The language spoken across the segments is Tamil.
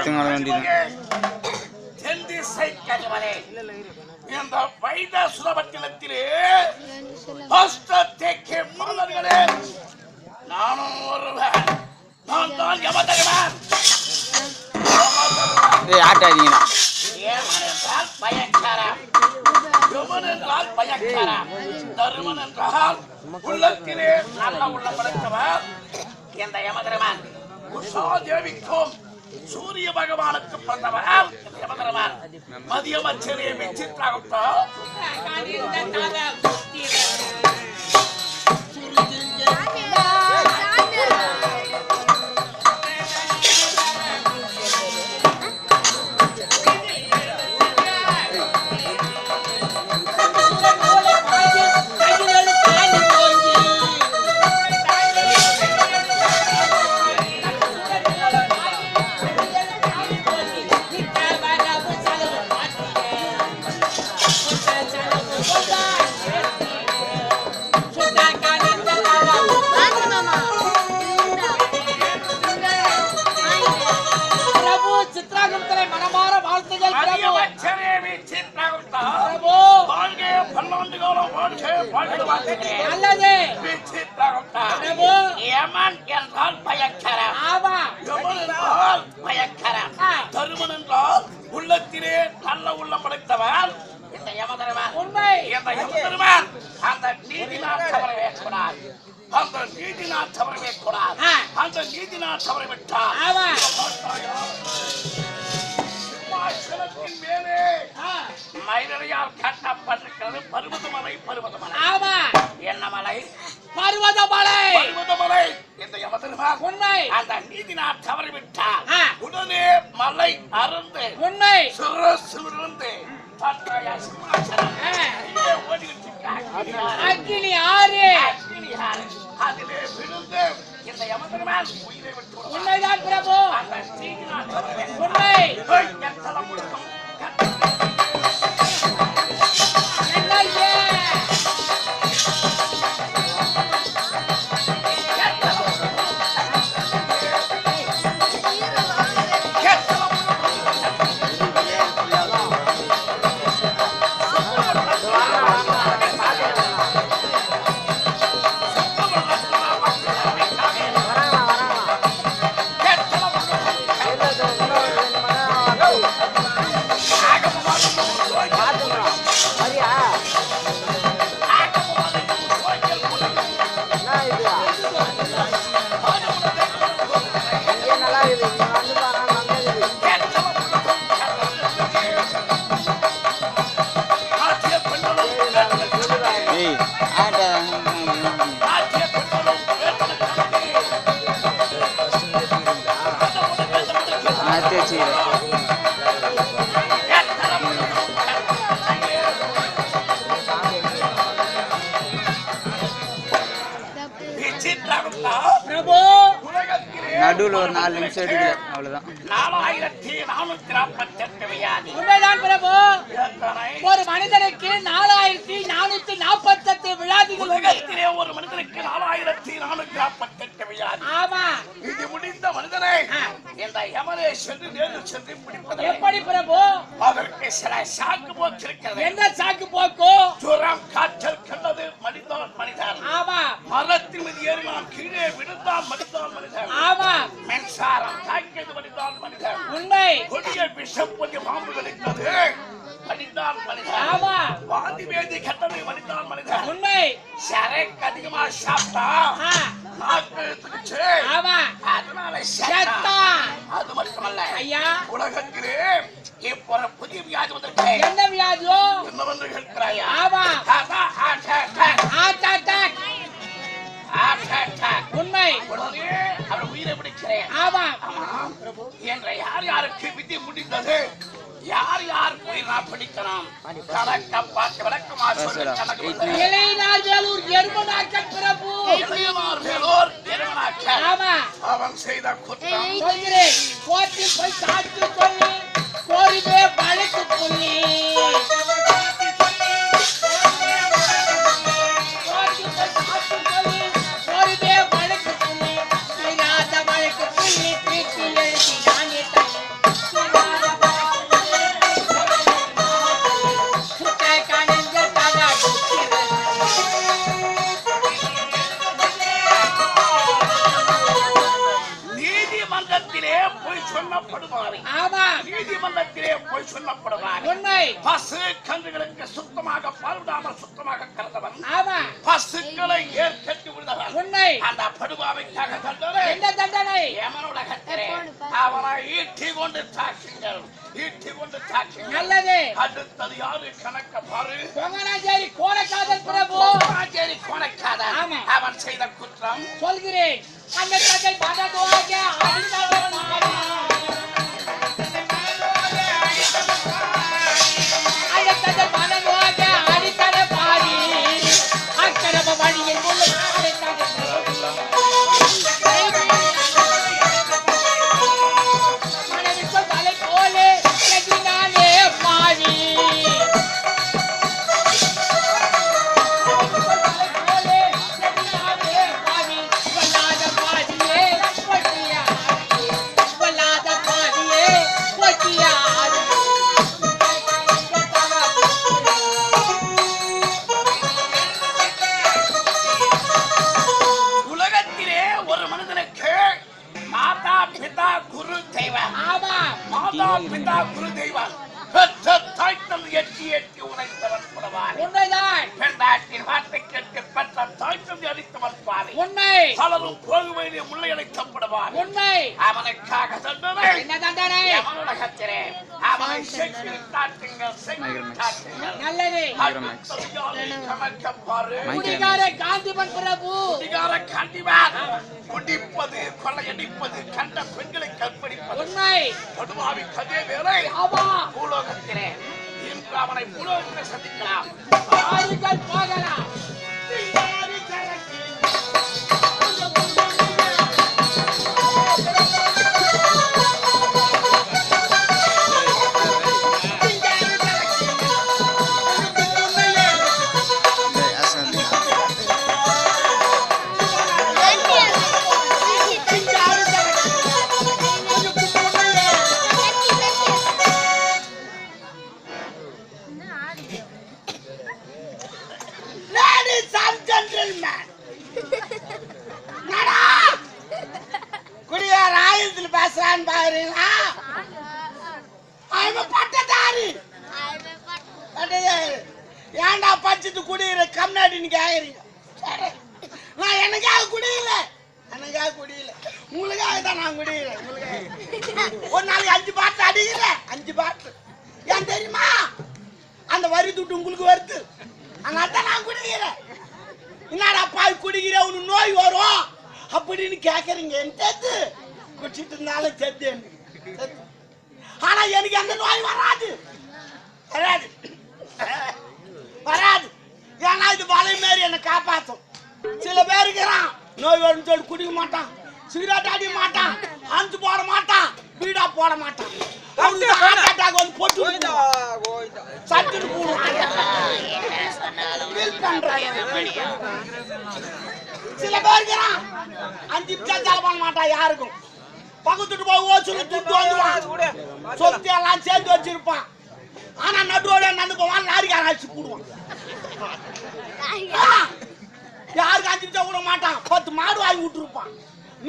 வேண்டியது தென் திசை கதிவரே இந்த வைத சுரபட்டினத்திலே அஷ்டத்தேக்கே மலர்களே நானும் ஒருவன். நான் தான் யமதகவன் ஏய் ஆட்டாதீங்கண்ணா ஏமன் என்றால் பயங்கரம் யமன் என்றால் பயங்கரம் தருமன் என்றால் உள்ளத்திலே நல்ல உள்ளம் படைத்தவர் இந்த யமதரமன் உஷா தேவிக்கும் சூரிய பகவானுக்கு பிறந்தவர். மதியமச்சரியை யமதரமன் யமன் என்றால் யமன் என்றால் பயங்கரம் ஆ. தருமன் என்றால் உள்ளத்திலே நல்ல உள்ளம் படைத்தவன் இந்த யமதருமன் உண்மை. இந்த யமதருமன் அந்த நீதி நாள் தவறவே கூடாது அந்த நீதி நாள் தவறவே கூடாது ஆ. அந்த நீதி நாள் தவற விட்டால் ஆமா. சிம்மாசனத்தின் மேலே மயிலையால் கட்டப்பட்டிருக்கிறது. பருவதமலை பருவதமலை. ஆமா. என்ன மலை? பர்வதமலை. பருவதமலை இந்த யமதருமன் உண்மை அந்த நீதி நான் தவறிவிட்டால். உடனே மலை அருந்து உண்மை சிரசிலிருந்து பட்டாய சிம்மாசனம் ஆ. இங்கே ஓடிக்கிட்டு இருக்காங்க. அக்கினி ஆறு. அதிலே விழுந்து இந்த யமதருமன் உயிரை விட்டு. உண்மைதான் பிரபு. உண்மை முழுக்கும் நாலாயிரத்தி நானூத்தி நாற்பத்தி எட்டு வியாதி. உண்மைதான் பிரபு. எத்தனை? ஒரு மனிதனுக்கு நாலாயிரத்தி நானூத்தி விழாதிகள் உண்டு. உலகத்திலே ஒரு மனிதனுக்கு நாலாயிரத்தி நானூத்தி நாற்பத்தி எட்டு வியாதி. ஆமா. இது முடிந்த மனிதனை. இந்த யமனை சென்று நேரில் சென்று பிடிப்பது எப்படி பிரபு? அதற்கு சில சாக்கு போச்சிருக்கிறது என்ன சாக்கு போக்கு காய்ச்சல் கண்டது மனிதான் மனிதன் ஆமா மரத்தின் மீது ஏறினான் கீழே விழுந்தான் மனிதான் மனிதன் ஆமா மின்சாரம் தாக்கியது மனிதான் மனிதன் உண்மை கொடிய விஷம் கொஞ்சம் பாம்பு கிடைத்தது மனிதான். மனிதன் வாந்தி வேதி கண்டது மனிதான் மனிதன். உண்மை. சரக்கு அதிகமா சாப்பிட்டா நாக்கு அதனால. செத்தான். அது மட்டுமல்ல ஐயா. உலகத்திலே இப்போ புதிய வியாதி வந்திருக்கு என்ன வியாதியோ? என்னவென்று கேட்கிறாயா? ஆமா. Attack heart attack. உண்மை. அவர் உயிரை பிடிக்கிறேன். ஆமா. என்ற யார் யாருக்கு விதி முடிந்தது? யார் யார் உயிர் பிடிக்கலாம் கணக்க பார்த்து விளக்கமா சொல்லு பேசுடா. கணக்கு ஏய், வந்து. இளையனார் வேலூர் எருமனாக்கல் பிரபு. இளையனார் வேலூர் எருமனாக்கல். ஆமா. அவன் செய்த குற்றம். சொல்கிறேன். கோர்ட்டில் போய் சாட்சி சொல்லி. வழக்கு ஈட்டி கொண்டு தாக்குங்கள் நல்லது. அடுத்தது யாரு? கணக்க பாரு. பொங்கனாச்சேரி கோலக்காதல் பிரபு. ராஜேரி கொலைக்காதன் ஆமா. அவன் செய்த குற்றம். சொல்கிறேன். அந்த தந்தை பணத்துவாக அந்த காந்திபன் பிரபு. குடிகார கண்டிப்பார் குடிப்பது கொள்ளையடிப்பது கண்ட பெண்களை கற்பழிப்பது. உண்மை. படுவாவி கதே வேலை ஆமா. பூலோகத்திலே. இன்று அவனை பூலோகத்தில் சந்திக்கலாம். ஏன்டா குடியிற குடிக்கிற நீங்க ஆகிறீங்க நான் எனக்காக குடியில. எனக்காக குடியில. உங்களுக்காக தான் நான் குடிக்கிறேன் உங்களுக்காக. ஒரு நாளைக்கு அஞ்சு பாட்டு அடிக்கிறேன். அஞ்சு பாட்டு ஏன் தெரியுமா? அந்த வரி துட்டு உங்களுக்கு வருது. அதனால தான் நான் குடிக்கிறேன். என்னடா பாய் குடிக்கிறேன் உனக்கு நோய் வரும்? அப்படின்னு கேக்குறீங்க. என் தேத்து குடிச்சிட்டு இருந்தாலும் தெத்து எனக்கு. ஆனா எனக்கு அந்த நோய் வராது. வராது. வராது. ஏன்னா இது வலை மாரி என்னை காப்பாத்தும். சில பேர் இருக்கிறான் நோய் வரும்னு சொல்லி குடிக்க மாட்டான். சிகரெட் அடிக்க மாட்டான். அஞ்சு போட மாட்டான். பீடா போட மாட்டான். அவனுக்கு ஹார்ட் அட்டாக் வந்து பொட்டு. சட்டுன்னு போடுவான் சில பேர் இருக்கிறான் அஞ்சு நிமிஷம் செலவு பண்ண மாட்டான் யாருக்கும். பக்கத்துட்டு போய் ஓசுல துட்டு வந்துருவான். சொத்து எல்லாம் சேர்த்து வச்சிருப்பான். ஆனா நடுவோட நடந்து போவான்? லாரிக்காரன் அடிச்சு போடுவான். அஞ்சு நிமிஷம் விட மாட்டான். பத்து மாடு வாங்கி விட்டுருப்பான்.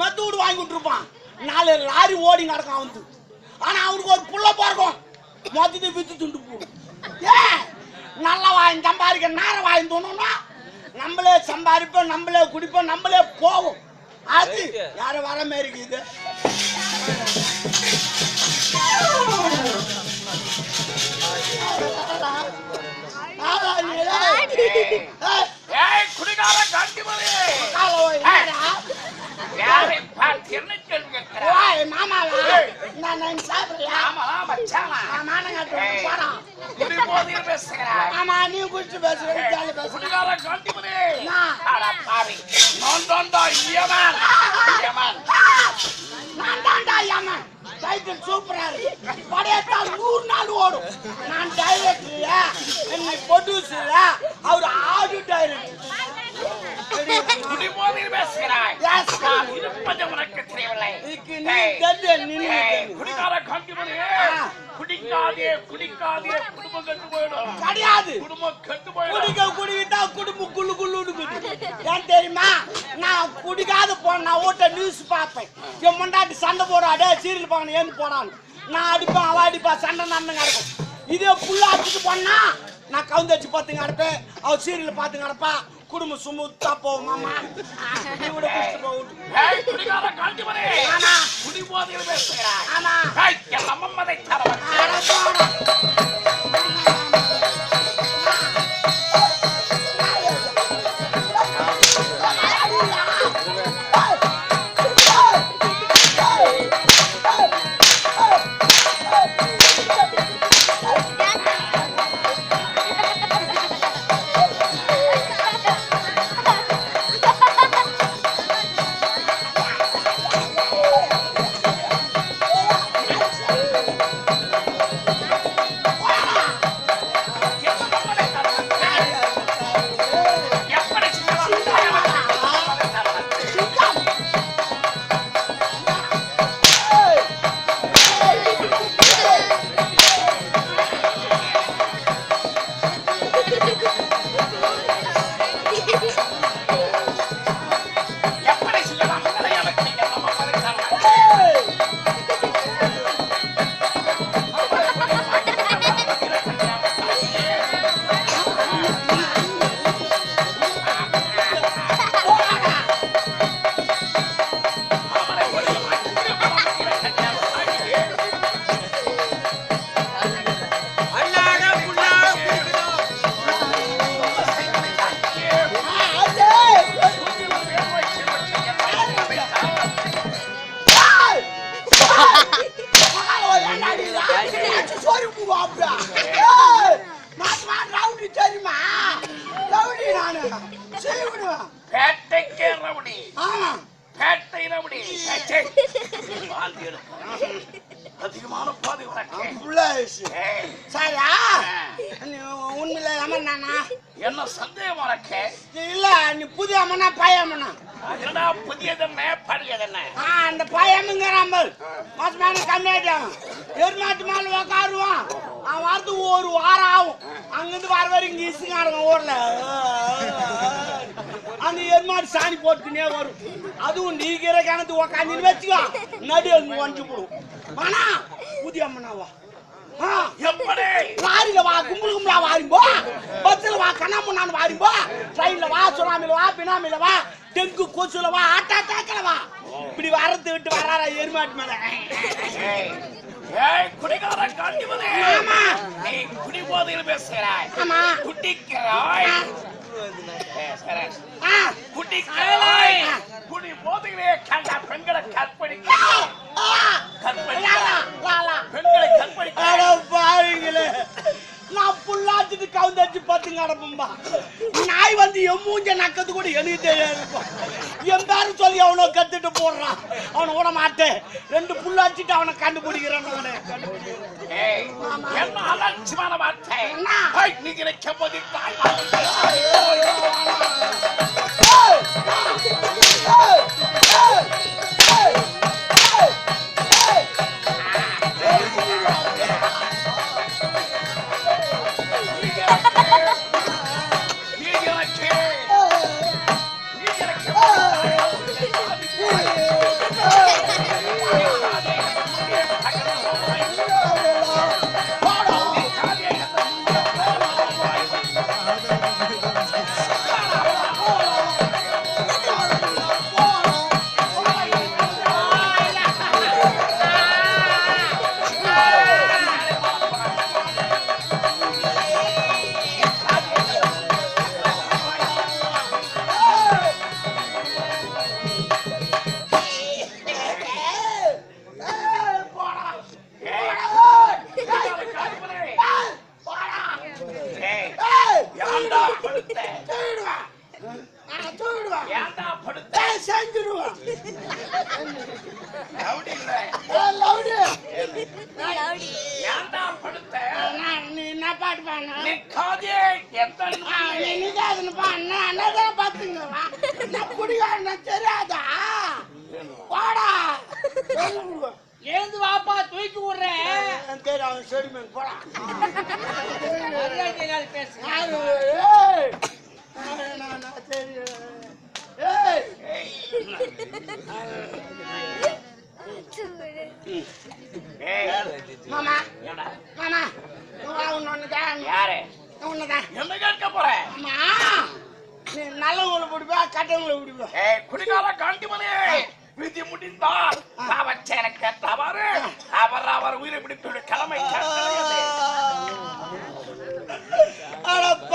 மெத்து வீடு வாங்கி விட்டுருப்பான். நாலு லாரி ஓடி நடக்கும் அவனுக்கு. ஆனா அவனுக்கு ஒரு புள்ள பிறக்கும். மொத்தத்தை வித்து துண்டு போடும். ஏ நல்லா வாங்கி சம்பாதிக்க நேரம் வாங்கி தோணும்னா நம்மளே சம்பாதிப்போம் நம்மளே குடிப்போம் நம்மளே போவோம். அது யாரும் வர மாரி இருக்குது? மானங்காட்டு ஏய், போறான் குடி போதையில் பேசுகிறாய் ஆமா நீ குடிச்சு பேசுற ஜாலி பேசுற குடிகார காண்டிமலே நான். அட பாவி. நான் தான்டா யமன் யமன் நான் தான்டா யமன் டைட்டில் சூப்பரா இருக்கு. படையத்தால் நூறு நாள் ஓடும். நான் டைரக்டர் என்னை ப்ரொடியூசர் அவர் ஆடியோ டைரக்டர் குடி போதையில் பேசுகிறாய். நான் இருப்பது உனக்கு தெரியவில்லை. நீ ஏய், தெரியல. குடிகார. குடிக்க குடிக்காதே குடிக்காதே. குடும்பம் கெட்டு போயிடும். கிடையாது. குடும்பம் கெட்டு போயிடும். குடிக்க குடிக்கிட்டா குடும்பம் குள்ளு குள்ளுன்னு ஏன் தெரியுமா? நான் குடிக்காத போன நான் வீட்டை நியூஸ் பார்ப்பேன். என் முண்டாட்டி சண்டை போடாடே சீரியல் பார்க்கணும் ஏந்து போடான்னு நான் அடிப்பேன் அவ அடிப்பா சண்டை நடந்து கிடக்கும். இதே புள்ள அடிச்சுட்டு போனா நான் கவுந்தடிச்சு பார்த்து கிடப்பேன். அவ சீரியல் பார்த்து கிடப்பா. குடும்பம் சுமுத்தா போகும் மாமா. நீ விட குடிச்சிட்டு போ விட்டு. ஏய், குடிகார ஆமா. குடி போதையில் பேசுகிறாய் ஆமா. ஏய், ரவுடி ஏச்சே. வாழ்ந்து எடுக்க. அதிகமான பாதை சரியா என்ன சந்தேகம் உனக்கு இல்ல நீ புதிய அம்மனா பழைய அம்மனா என்னடா புதியதென்ன பழையதென்ன அந்த பையனுங்கிறான் பாரு. மாசமான கம்மியாயிட்டான். எருமாட்டு மேல உக்காருவான். அவன் வரதுக்கு ஒரு வாரம் ஆகும். அங்கிருந்து வர வரை இங்க இசுங்காடுங்க ஊர்ல. அந்த எருமாட்டு சாணி போட்டுக்கினே வரும். அதுவும் நீக்கிற கிணத்து உக்காந்துன்னு வச்சுக்கோ. நடு அங்க வஞ்சி போடும் ஆனா புதிய அம்மனாவா ஆ எப்படி லாரியில வா கும்பல் கும்பலா வாரிம்போ. பஸ்ல வா கண்ணாமுன்னான்னு வாரிம்போ. ட்ரெயின்ல வா சுனாமில வா பினாமில வா டெங்கு கொசுல வா ஆட்டா தாக்கல வா. இப்படி வரது விட்டு வராரா எருமாட்டு மேல. ஏய், ஏய் குடிகார காண்டிமதே ஆமா. நீ குடி போதையில் பேசுகிறாய். ஆமா. குடிக்கிறாய் ஆ குடிக்கிறாய் குடி போதையிலே கண்ட பெண்களை கற்பழிக்க. லாலா. பெண்களை கற்பழிக்க பாருங்களே நான் புல்லாச்சிட்டு கவுந்தடிச்சு பத்து கிடப்பம்பா நாய் வந்து என் மூஞ்ச நக்கத்து கூட எனக்கு தெரியாது என் பேரு சொல்லி அவனை கத்துட்டு போடுறான் அவனை விட மாட்டேன் ரெண்டு புல்லாச்சிட்டு அவனை கண்டுபிடிக்கிறேன் அவனை என்ன அலட்சியமான வார்த்தை என்ன?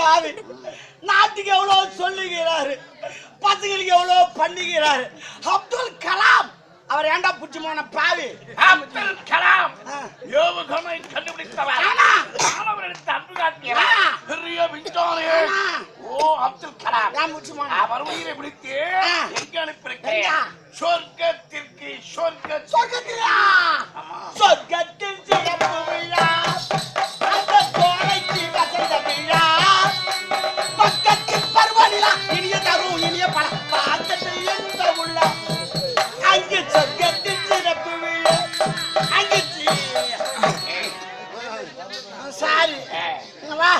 பாவி நாட்டுக்கு எவ்வளவு சொல்லுகிறாரு பசங்களுக்கு எவ்வளவு பண்ணுகிறாரு அப்துல் கலாம் அவர் ஏன்டா புடிச்சுமான பாவி அப்துல் கலாம். ஏவுகணை கண்டுபிடித்தவர் ஆமா. மாணவர்களுக்கு அன்பு காட்டியவர். பெரிய விஞ்ஞானி. ஓ அப்துல் கலாம் ஏன் புடிச்சுமான அவர் உயிரை பிடித்து. எங்க அனுப்பியிருக்கிறேன் எங்க? சொர்க்கத்திற்கு சொர்க்க சொர்க்கத்திலா. சொர்க்கத்தில் சிறப்பு இனிய தரும் இனிய பழம் பார்த்துட்டு எந்த உள்ள? அங்கு சொர்க்கத்தில் சிறப்பு விழா அங்கு சாரி. வா.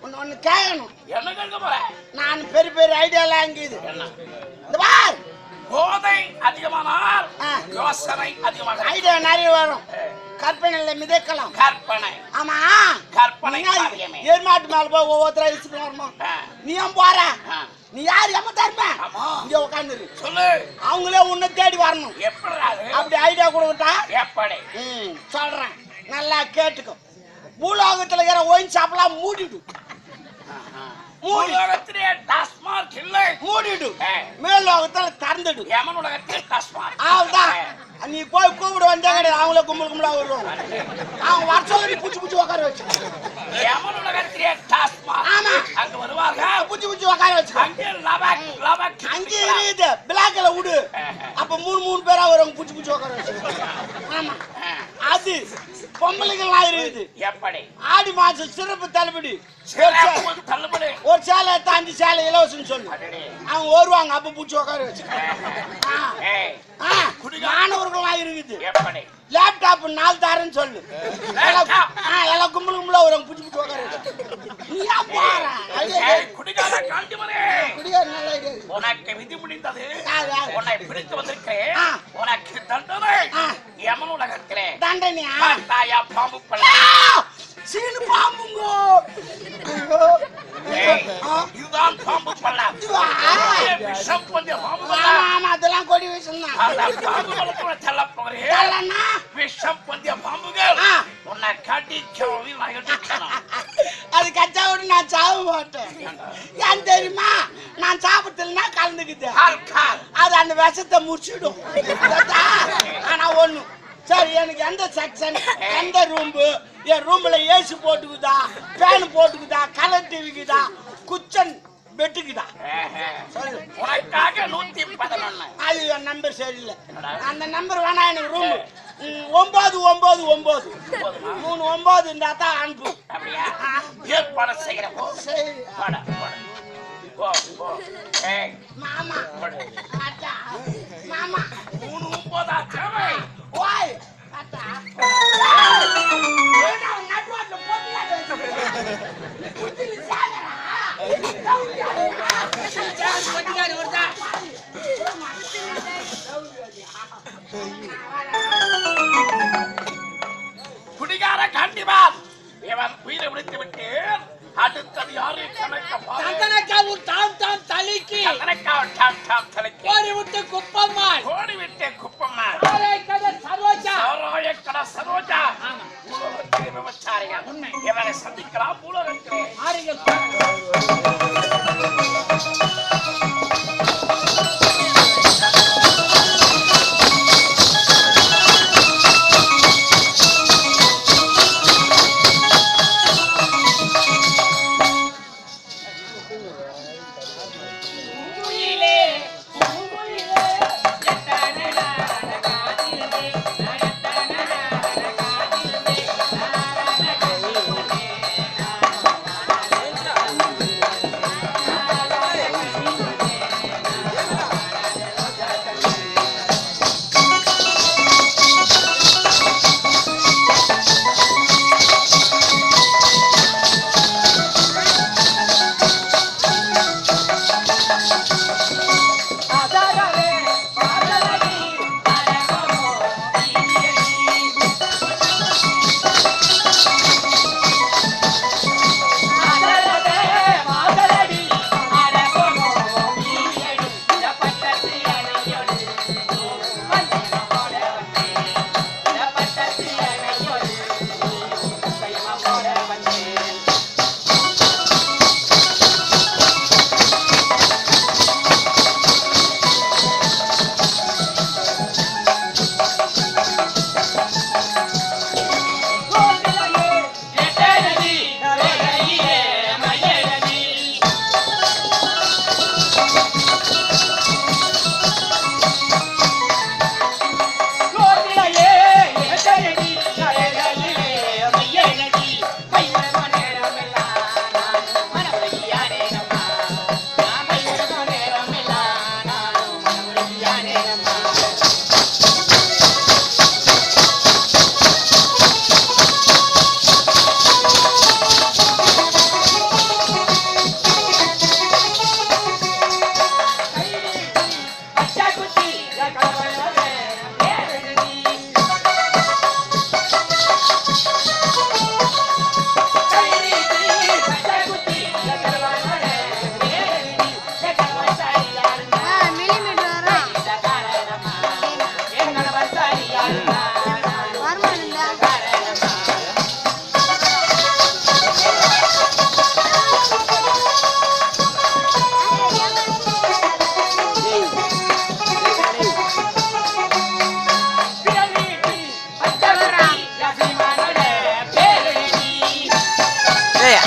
ஒன்னு ஒன்னு கேட்கணும் என்ன கேட்க போற? நான் பெரிய பெரிய ஐடியாலாம் என்ன? இந்த பார். போதை அதிகமானால். யோசனை அதிகமாக ஐடியா நிறைய வரும். கற்பனையில மிதக்கலாம். கற்பனை. ஆமா. கற்பனை. ஏர்மாட்டு மேல போய் ஒவ்வொருத்தர இசுக்கு வரணும். நீ ஏன் போற. நீ யார்? எம்ம தரும? ஆமா. இங்க உட்காந்துரு சொல்லு. அவங்களே உன்னை தேடி வரணும். எப்படி அப்படி ஐடியா கொடுக்கட்டா எப்படி? ம் சொல்றேன். நல்லா கேட்டுக்கோ. பூலோகத்துல இருக்கிற ஒயின் ஷாப்லாம் மூடிடு. மூடி உலகத்திலே டாஸ்மார்க் இல்லை. மூடிடு. மேல் லோகத்துல திறந்துடு. யமன் உலகத்தில் டாஸ்மார்க் அவள்தான் நீ போய் கூப்பிட வந்தே கிடையாது. அவங்களே கும்பல் கும்பலா வருவாங்க. அவங்க வர சொல்லி நீ புடிச்சு புடிச்சு உட்கார வச்சு யமன் உலகத்திலே டாஸ்மார்க் ஆமா. அங்க புடிச்சு உட்கார வச்சு அங்கே லபக் லபக் அங்கே இருக்குது. பிளாக்ல விடு. அப்ப மூணு மூணு பேரா வரும் புடிச்சு புடிச்சு உட்கார வச்சு ஆமா. அது பொம்பளைங்கள்லாம் இருக்குது. எப்படி? ஆடி மாசம் சிறப்பு தள்ளுபடி. தள்ளுபடி. ஒரு சேலை அஞ்சு சேலை இலவசம் சொல்லு. அவங்க வருவாங்க அப்ப புடிச்சு உட்கார வச்சு மாணவர்கள்லாம் இருக்குது. எப்படி? லேப்டாப் நாலு தாரன்னு சொல்லு. எல்லாம் கும்பல் கும்பலா வரும் புடிச்சு புடிச்சு உட்கார. உனக்கு விதி முடிந்தது? உன்னை பிடித்து வந்திருக்கிறேன். உனக்கு தண்டனை உலகத்திலே தண்டனையா பார்த்தாயா பாம்பு ஆ! பள்ளம் சீனு பாம்புங்கோ. இதுதான் பாம்பு? ஏய், விஷம் பந்திய பாம்பு ஆமா அதெல்லாம் கொடி விஷயம் தான் பாம்பு பள்ளத்தோட செல்ல போகிறேன் தள்ளனா? விஷம் பாம்புகள். உன்னை கடிக்க நான் எடுக்கணும் அது கச்சாவோட நான் சாக மாட்டேன் ஏன் தெரியுமா? நான் சாப்பிட்டதுன்னா கலந்துக்குது. கால் கால். அது அந்த விஷத்தை முடிச்சிடும். கேட்டா? ஆனா ஒண்ணு சரி எனக்கு எந்த செக்ஷன் எந்த ரூம்பு என் ரூம்ல ஏசி போட்டுக்குதா ஃபேன் போட்டுக்குதா கலர் டிவிக்குதா குச்சன் பெட்டுக்குதா உனக்காக நூத்தி பதினொன்னு. அது என் நம்பர் சரியில்லை. அந்த நம்பர் வேணா எனக்கு ரூம் ஒன்பது ஒன்பது ஒன்பது. மூணு ஒன்பது இருந்தா தான் அனுப்பு அப்படியா? ஏற்பாடு சரி. மாமா. மாமா. மூணு ஒன்பதா தேவை குடிகார காண்டிவான் இவன் உயிரை விடுத்து விட்டு அடுத்தது யாரு கணக்க பாரு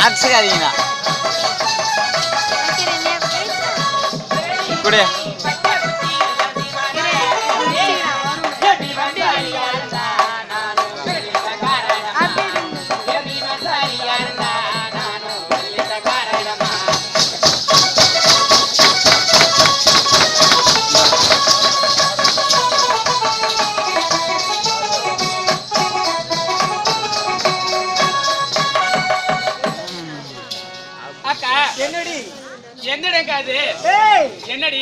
அடிச்சுக்காதீங்கண்ணா குடு. அக்கா என்னடி?